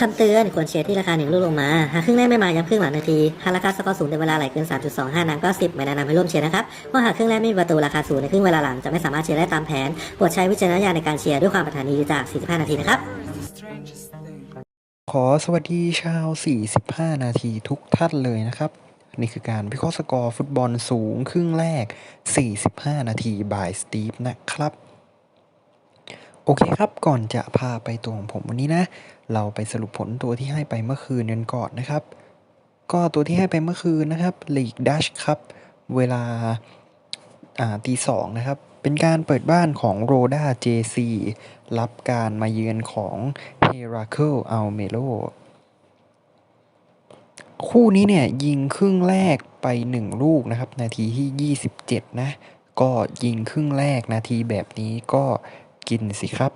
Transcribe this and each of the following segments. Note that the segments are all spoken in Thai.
คำเตือนควรเชียร์ที่ราคาหนึ่งลูกลงมา หากครึ่งแรกไม่มาย้ำครึ่งหลังนาที หากราคาสกอร์สูงในเวลาไหลเกิน 3.25นัดก็ 10 ไม่แนะนำให้ร่วมเชียร์นะครับเพราะหากครึ่งแรกไม่มีประตูราคาสูงในครึ่งเวลาหลังจะไม่สามารถเชียร์ได้ตามแผนโปรดใช้วิจารณญาณในการเชียร์ด้วยความปรารถนาดีจาก 45 นาทีนะครับ ขอสวัสดีชาว 45 นาทีทุกท่านเลยนะครับ นี่คือการวิเคราะห์สกอร์ฟุตบอลสูงครึ่งแรก 45 นาทีบายสตีฟนะครับ โอเคครับ ก่อนจะพาไปตัวของผมวันนี้นะ เราไปสรุปผลตัวที่ให้ไปเมื่อคืนกันก่อนนะครับ ก็ตัวที่ให้ไปเมื่อคืนนะครับลีกดัชครับ เวลาตีสองนะครับ เป็นการเปิดบ้านของโรดา JC รับการมาเยือนของเฮราเคิลอัลเมโลคู่นี้เนี่ยยิงครึ่งแรกไป 1 ลูกนะครับ นาทีที่ 27 นะ ก็ยิงครึ่งแรกนาทีแบบนี้ก็ กินสิครับ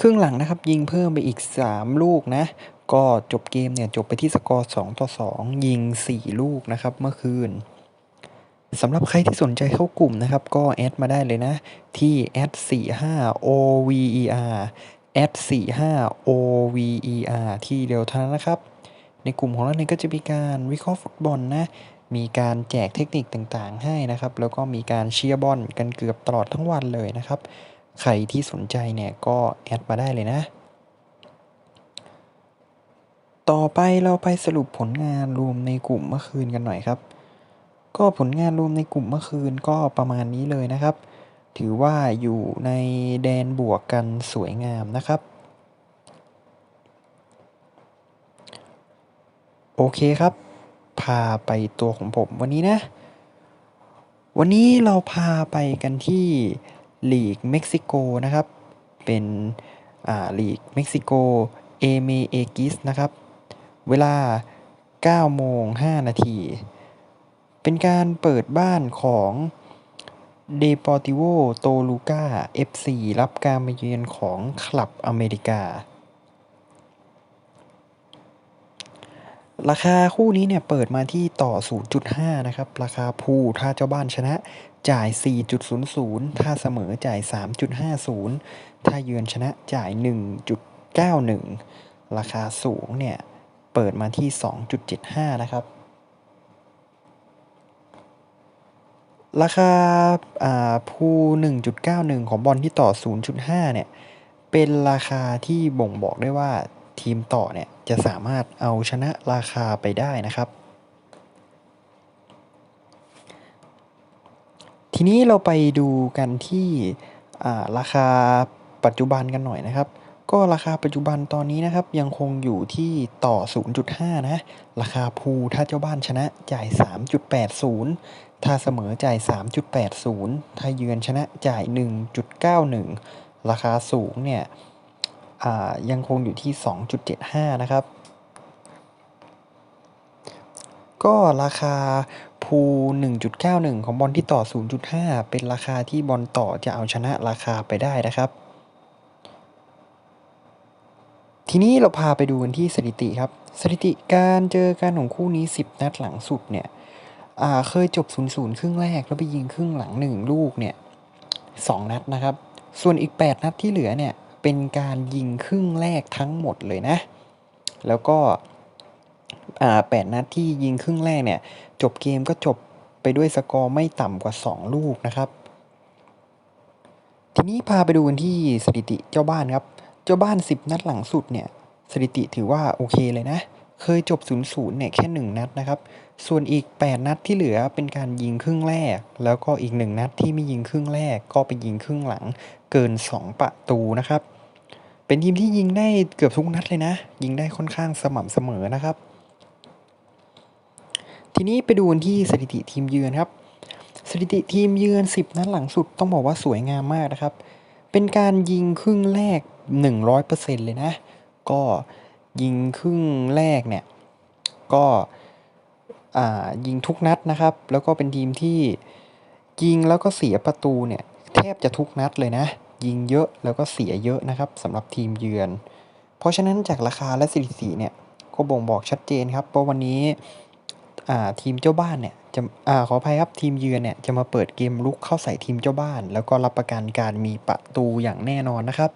ครึ่งหลังนะครับยิงเพิ่มไปอีก 3 ลูกนะ ก็จบเกมเนี่ยจบไปที่สกอร์2ต่อ 2 ยิง 4 ลูกนะครับเมื่อคืนสำหรับใครที่สนใจเข้ากลุ่มนะครับ ก็แอดมาได้เลยนะ ที่แอด45 over แอด45 over ที่เดียวเท่านั้นนะครับ ในกลุ่มของเราเนี่ยก็จะมีการวิเคราะห์ฟุตบอลนะ มีการแจกเทคนิคต่างๆ ให้นะครับ แล้วก็มีการเชียร์บอลกันเกือบตลอดทั้งวันเลยนะครับ ใครที่สนใจเนี่ยก็แอดมาได้เลยนะ ต่อไปเราไปสรุปผลงานรวมในกลุ่มเมื่อคืนกันหน่อยครับ ก็ผลงานรวมในกลุ่มเมื่อคืนก็ประมาณนี้เลยนะครับ ถือว่าอยู่ในแดนบวกกันสวยงามนะครับโอเคครับ พาไปตัวของผมวันนี้นะ วันนี้เราพาไปกันที่ลีกเม็กซิโกนะครับ เป็นลีกเม็กซิโกเอเมเอกิสนะครับ เวลา9โมง5นาที เป็นการเปิดบ้านของเดปอร์ติโวโตลูกา FC รับการมาเยือนของคลับอเมริกา ราคาคู่นี้เนี่ยเปิดมาที่ต่อ 0.5 นะครับ ราคาพูถ้าเจ้าบ้านชนะจ่าย 4.00 ถ้าเสมอจ่าย 3.50 ถ้าเยือนชนะจ่าย 1.91 ราคาสูงเนี่ย เปิดมาที่ 2.75 นะครับ ราคาอ่าพู1.91 ของบอลที่ต่อ 0.5 เนี่ย เป็นราคาที่บ่งบอกได้ว่า ทีมต่อเนี่ยจะสามารถเอาชนะราคาไปได้นะครับ ทีนี้เราไปดูกันที่ราคาปัจจุบันกันหน่อยนะครับ ก็ราคาปัจจุบันตอนนี้นะครับยังคงอยู่ที่ต่อ 0.5 นะ ราคาพูถ้าเจ้าบ้านชนะจ่าย 3.80 ถ้าเสมอจ่าย 3.80 ถ้าเยือนชนะจ่าย 1.91 ราคาสูงเนี่ย ยังคงอยู่ที่ 2.75 นะครับ ก็ราคาพู1.91 ของบอลที่ต่อ 0.5 เป็นราคาที่บอลต่อจะเอาชนะราคาไปได้นะครับ ทีนี้เราพาไปดูกันที่สถิติครับ สถิติการเจอกันของคู่นี้ 10 นัดหลังสุดเนี่ยเคยจบ 0-0 ครึ่งแรกแล้วไปยิงครึ่งหลัง 1 ลูกเนี่ย 2 นัดนะครับ ส่วนอีก 8 นัดที่เหลือเนี่ย เป็นการยิงครึ่งแรกทั้งหมดเลยนะ แล้วก็อ่า8นัดที่ยิงครึ่งแรกเนี่ย จบเกมก็จบไปด้วยสกอร์ไม่ต่ำกว่า 2 ลูกนะครับ ทีนี้พาไปดูกันที่สถิติเจ้าบ้านครับ เจ้าบ้าน 10 นัดหลังสุดเนี่ย สถิติถือว่าโอเคเลยนะ เคยจบ 0-0 เนี่ยแค่ 1 นัดนะครับ ส่วนอีก 8 นัดที่เหลือเป็นการยิงครึ่งแรก แล้วก็อีก 1 นัดที่ไม่ยิงครึ่งแรก ก็ไปยิงครึ่งหลังเกิน 2 ประตูนะครับ เป็นทีมที่ยิงได้เกือบทุกนัดเลยนะ ยิงได้ค่อนข้างสม่ำเสมอนะครับ ทีนี้ไปดูที่สถิติทีมเยือนครับ สถิติทีมเยือน 10 นัดหลังสุดต้องบอกว่าสวยงามมากนะครับ เป็นการยิงครึ่งแรก 100%เลยนะ ก็ ยิงครึ่งแรกเนี่ยก็ยิงทุกนัดนะครับ แล้วก็เป็นทีมที่ยิงแล้วก็เสียประตูเนี่ยแทบจะทุกนัดเลยนะ ยิงเยอะแล้วก็เสียเยอะนะครับสำหรับทีมเยือน เพราะฉะนั้นจากราคาและสถิติเนี่ยก็บ่งบอกชัดเจนครับว่าวันนี้ทีมเจ้าบ้านเนี่ยจะอขออภัยครับทีมเยือนเนี่ยจะมาเปิดเกมลุกเข้าใส่ทีมเจ้าบ้าน แล้วก็รับประกันการมีประตูอย่างแน่นอนนะครับ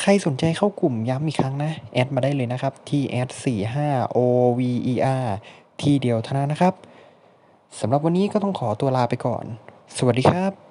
ใครสนใจเข้ากลุ่มย้ำอีกครั้งนะ แอดมาได้เลยนะครับ ที่แอด45 over ที่เดียวเท่านั้นนะครับสำหรับวันนี้ก็ต้องขอตัวลาไปก่อน สวัสดีครับ